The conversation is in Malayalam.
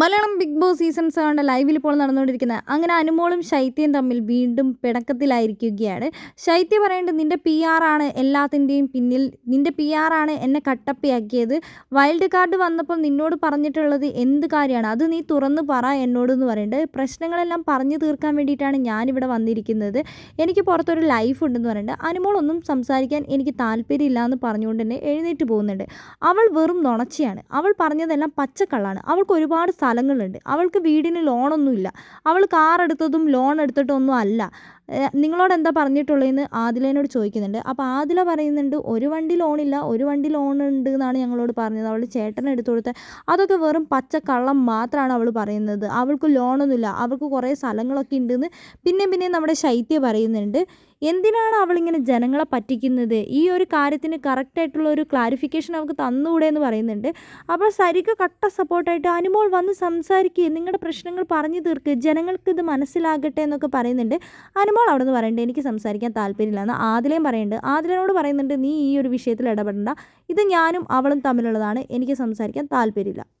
മലയാളം ബിഗ് ബോസ് സീസൺ സെവന്റെ ലൈവിൽ ഇപ്പോൾ നടന്നുകൊണ്ടിരിക്കുന്നത് അങ്ങനെ അനുമോളും ശൈത്യം തമ്മിൽ വീണ്ടും പിടക്കത്തിലായിരിക്കുകയാണ് ശൈത്യ പറയേണ്ടത് നിന്റെ പി ആണ് എല്ലാത്തിന്റെയും പിന്നിൽ നിന്റെ പി ആണ് എന്നെ കട്ടപ്പയാക്കിയത്. വൈൽഡ് കാർഡ് വന്നപ്പോൾ നിന്നോട് പറഞ്ഞിട്ടുള്ളത് എന്ത് കാര്യമാണ്? അത് നീ തുറന്ന് പറ എന്നോടെന്ന് പറയുന്നുണ്ട് പ്രശ്നങ്ങളെല്ലാം പറഞ്ഞു തീർക്കാൻ വേണ്ടിയിട്ടാണ് ഞാനിവിടെ വന്നിരിക്കുന്നത്. എനിക്ക് പുറത്തൊരു ലൈഫ് ഉണ്ടെന്ന് പറയുന്നുണ്ട് അനുമോളൊന്നും സംസാരിക്കാൻ എനിക്ക് താല്പര്യമില്ല എന്ന് പറഞ്ഞുകൊണ്ട് തന്നെ എഴുന്നേറ്റ് പോകുന്നുണ്ട്. അവൾ വെറും നുണച്ചയാണ്. അവൾ പറഞ്ഞതെല്ലാം പച്ചക്കള്ളാണ്. അവൾക്ക് ഒരുപാട് സ്ഥലങ്ങളുണ്ട്. അവൾക്ക് വീടിന് ലോണൊന്നുമില്ല അവൾ കാർ എടുത്തതും ലോൺ എടുത്തിട്ടൊന്നും അല്ല. നിങ്ങളോട് എന്താ പറഞ്ഞിട്ടുള്ളതെന്ന് ആദിലേനോട് ചോദിക്കുന്നുണ്ട്. അപ്പോൾ ആദില പറയുന്നുണ്ട് ഒരു വണ്ടി ലോണില്ല ഒരു വണ്ടി ലോൺ ഉണ്ട് എന്നാണ് ഞങ്ങളോട് പറഞ്ഞത്. അവൾ ചേട്ടനെ എടുത്തു കൊടുത്ത അതൊക്കെ വെറും പച്ചക്കള്ളം മാത്രമാണ് അവൾ പറയുന്നത്. അവൾക്ക് ലോണൊന്നുമില്ല അവൾക്ക് കുറേ സ്ഥലങ്ങളൊക്കെ ഉണ്ടെന്ന് പിന്നെയും പിന്നെയും നമ്മുടെ ശൈത്യ പറയുന്നുണ്ട്. എന്തിനാണ് അവളിങ്ങനെ ജനങ്ങളെ പറ്റിക്കുന്നത്? ഈ ഒരു കാര്യത്തിന് കറക്റ്റായിട്ടുള്ള ഒരു ക്ലാരിഫിക്കേഷൻ അവൾക്ക് തന്നുകൂടെ എന്ന് പറയുന്നുണ്ട്. അപ്പോൾ സരിക്ക് കട്ട സപ്പോർട്ടായിട്ട് അനുമോൾ വന്ന് സംസാരിക്കുക നിങ്ങളുടെ പ്രശ്നങ്ങൾ പറഞ്ഞു തീർക്കുക ജനങ്ങൾക്ക് ഇത് മനസ്സിലാകട്ടെ എന്നൊക്കെ പറയുന്നുണ്ട്. അനുമോൾ അവിടെ നിന്ന് പറയേണ്ടത് എനിക്ക് സംസാരിക്കാൻ താല്പര്യമില്ല എന്ന് ആദിലേയും പറയുന്നുണ്ട് ആദിലനോട് പറയുന്നുണ്ട് നീ ഈ ഒരു വിഷയത്തിൽ ഇടപെടണ്ട. ഇത് ഞാനും അവളും തമ്മിലുള്ളതാണ്. എനിക്ക് സംസാരിക്കാൻ താല്പര്യമില്ല.